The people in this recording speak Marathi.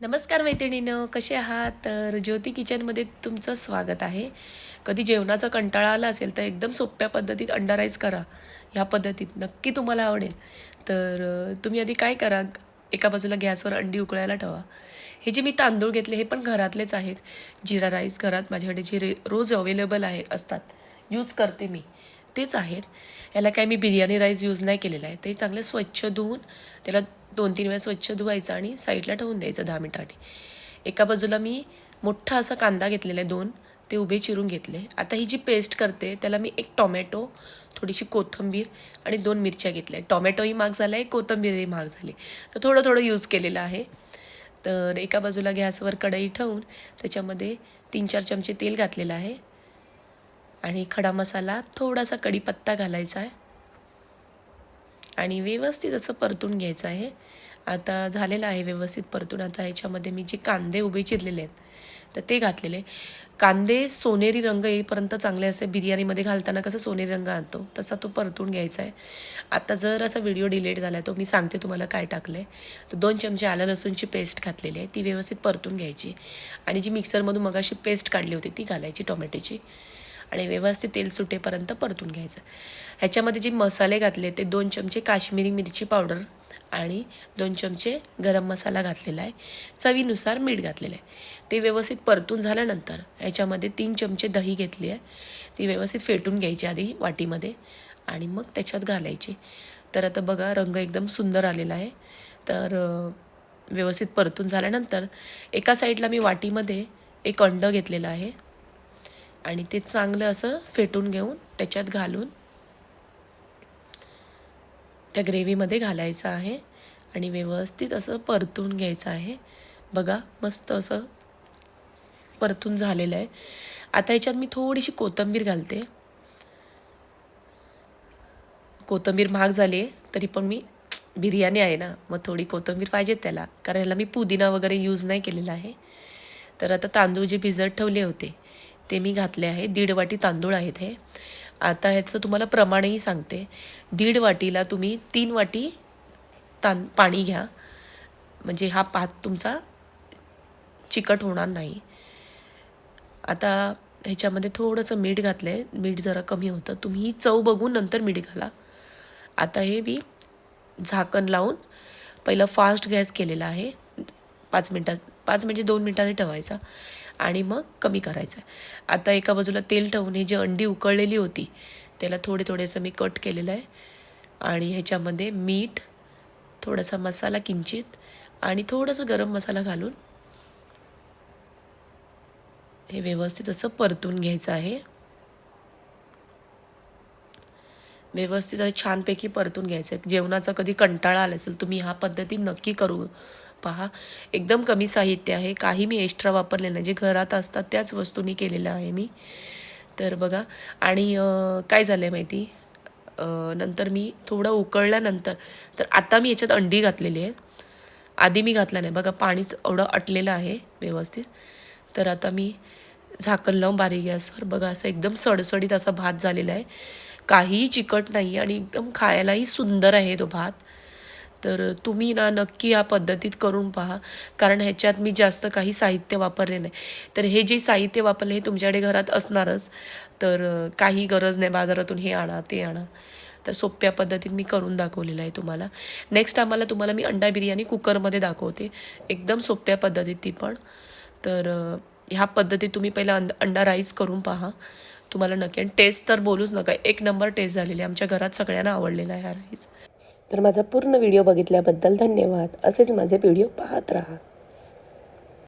नमस्कार मैत्रिणीनं कसे आहात? तर ज्योती किचनमध्ये तुमचं स्वागत आहे. कधी जेवणाचा कंटाळा आला असेल तर एकदम सोप्या पद्धतीत अंडा राईस करा. ह्या पद्धतीत नक्की तुम्हाला आवडेल. तर तुम्ही आधी काय करा? एका बाजूला गॅसवर अंडी उकळायला ठेवा. हे जे मी तांदूळ घेतले हे पण घरातलेच आहेत. जिरा राईस घरात माझ्याकडे जे रे रोज अवेलेबल आहे असतात. यूज करते मी. तेच आहेत. याला काय मी बिर्याणी राईस यूज नाही केलेला आहे. ते चांगलं स्वच्छ धुवून त्याला दोन तीन वेळा स्वच्छ धुवायचं आणि साईडला ठेवून द्यायचं दहा मिनिटासाठी एका बाजूला मी मोठा असा कांदा घेतलेला आहे दोन ते उभे चिरून घेतले. आता ही जी पेस्ट करते त्याला मी एक टॉमॅटो थोडीशी कोथिंबीर आणि दोन मिरच्या घेतल्या टॉमॅटोही महाग झाला आहे कोथिंबीरही महाग झाली. तर थोडं थोडं यूज केलेलं आहे. तर एका बाजूला गॅसवर कढई ठेवून त्याच्यामध्ये तीन चार चमचे तेल घातलेलं आहे. आणि खडा मसाला थोडासा कढीपत्ता घालायचा आहे. आणि व्यवस्थित असं परतून घ्यायचं आहे. आता झालेलं आहे व्यवस्थित परतून. आता ह्याच्यामध्ये मी जे कांदे उभे चिरलेले आहेत तर ते घातलेले. कांदे सोनेरी रंग येईपर्यंत चांगले असे बिर्याणीमध्ये घालताना कसं सोनेरी रंग आणतो तसा तो परतून घ्यायचा आहे. आता जर असा व्हिडिओ डिलेट झाला तो मी सांगते तुम्हाला काय टाकलं आहे तर दोन चमचे आलं लसूणची पेस्ट घातलेली आहे. ती व्यवस्थित परतून घ्यायची. आणि जी मिक्सरमधून मगाशी पेस्ट काढली होती ती घालायची टोमॅटोची. आणि व्यवस्थित तेल सुटेपर्यंत परतून घ्यायचं. ह्याच्यामध्ये जे मसाले घातले ते दोन चमचे काश्मीरी मिरची पावडर आणि दोन चमचे गरम मसाला घातलेला आहे. चवीनुसार मीठ घातलेलं आहे. ते व्यवस्थित परतून झाल्यानंतर ह्याच्यामध्ये तीन चमचे दही घेतली आहे. ती व्यवस्थित फेटून घ्यायची आधी वाटीमध्ये आणि मग त्याच्यात घालायची. तर आता बघा रंग एकदम सुंदर आलेला आहे. तर व्यवस्थित परतून झाल्यानंतर एका साईडला मी वाटीमध्ये एक अंड घेतलेलं आहे. आणि ते चांगलं असं फेटून घेऊन त्याच्यात घालून त्या ग्रेव्हीमध्ये घालायचं आहे आणि व्यवस्थित असं परतून घ्यायचं आहे. बघा मस्त असं परतून झालेलं आहे. आता याच्यात मी थोडीशी कोथिंबीर घालते. कोथिंबीर महाग झाली आहे तरी पण मी बिर्याणी आहे ना मग थोडी कोथिंबीर पाहिजे त्याला. कारण ह्याला मी पुदिना वगैरे यूज नाही केलेला आहे. तर आता तांदूळ जे भिजत ठेवले होते ते मी घातले आहे. दीड वाटी तांदूळ आहेत हे. आता ह्याचं तुम्हाला प्रमाणही सांगते. दीड वाटीला तुम्ही तीन वाटी तां पाणी घ्या. म्हणजे हा भात तुमचा चिकट होणार नाही. आता ह्याच्यामध्ये थोडंसं मीठ घातलं आहे मीठ जरा कमी होतं. तुम्ही ही चव बघून नंतर मीठ घाला. आता हे मी झाकण लावून पहिलं फास्ट गॅस केलेला आहे. पाच मिनटात पाच म्हणजे दोन मिनटात ठेवायचा. आणि मग कमी करायचं आता एका बाजूला तेल ठेवून ही जी अंडी उकळलेली होती त्याला थोडे थोडेसं मी कट केलेलं आहे. आणि ह्याच्यामध्ये मीठ थोडासा मसाला किंचित आणि थोडंसं गरम मसाला घालून हे व्यवस्थित असं परतून घ्यायचं आहे. व्यवस्थित आणि छानपैकी परतून घ्यायचं आहे. जेवणाचा कधी कंटाळा आला असेल तुम्ही ह्या पद्धती नक्की करू. पहा एकदम कमी साहित्य आहे काही मी एक्स्ट्रा वापरले नाही. जे घरात असतात त्याच वस्तूंनी केलेलं आहे मी. तर बघा आणि काय झालं आहे माहिती नंतर मी थोडं उकळल्यानंतर तर आता मी याच्यात अंडी घातलेली आहे. आधी मी घातला नाही. बघा पाणीच एवढं अटलेलं आहे व्यवस्थित. तर आता मी झाकण लावून बारीक गॅसवर बघा असं एकदम सडसडीत असा भात झालेला आहे. काहीही चिकट नाही आणि एकदम खायलाही सुंदर आहे तो भात. तर तुम्ही ना नक्की या पद्धतीत करून पहा. कारण ह्याच्यात मी जास्त काही साहित्य वापरले नाही. तर हे जे साहित्य वापरले हे तुमच्याकडे घरात असणारच. तर काही गरज नाही. बाजारातून हे आणा ते आणा. तर सोप्या पद्धतीत मी करून दाखवलेलं आहे तुम्हाला. नेक्स्ट आम्हाला तुम्हाला मी अंडा बिर्याणी कुकरमध्ये दाखवते. एकदम सोप्या पद्धतीत ती पण. तर ह्या पद्धतीत तुम्ही पहिला अंड अंडा राईस करून पहा. तुम्हाला नक्की. आणि टेस्ट तर बोलूच नका. एक नंबर टेस्ट झालेली आहे. आमच्या घरात सगळ्यांना आवडलेला आहे हा राईस तर माझा पूर्ण व्हिडिओ बघितल्याबद्दल धन्यवाद. असेच माझे व्हिडिओ पाहत राहा.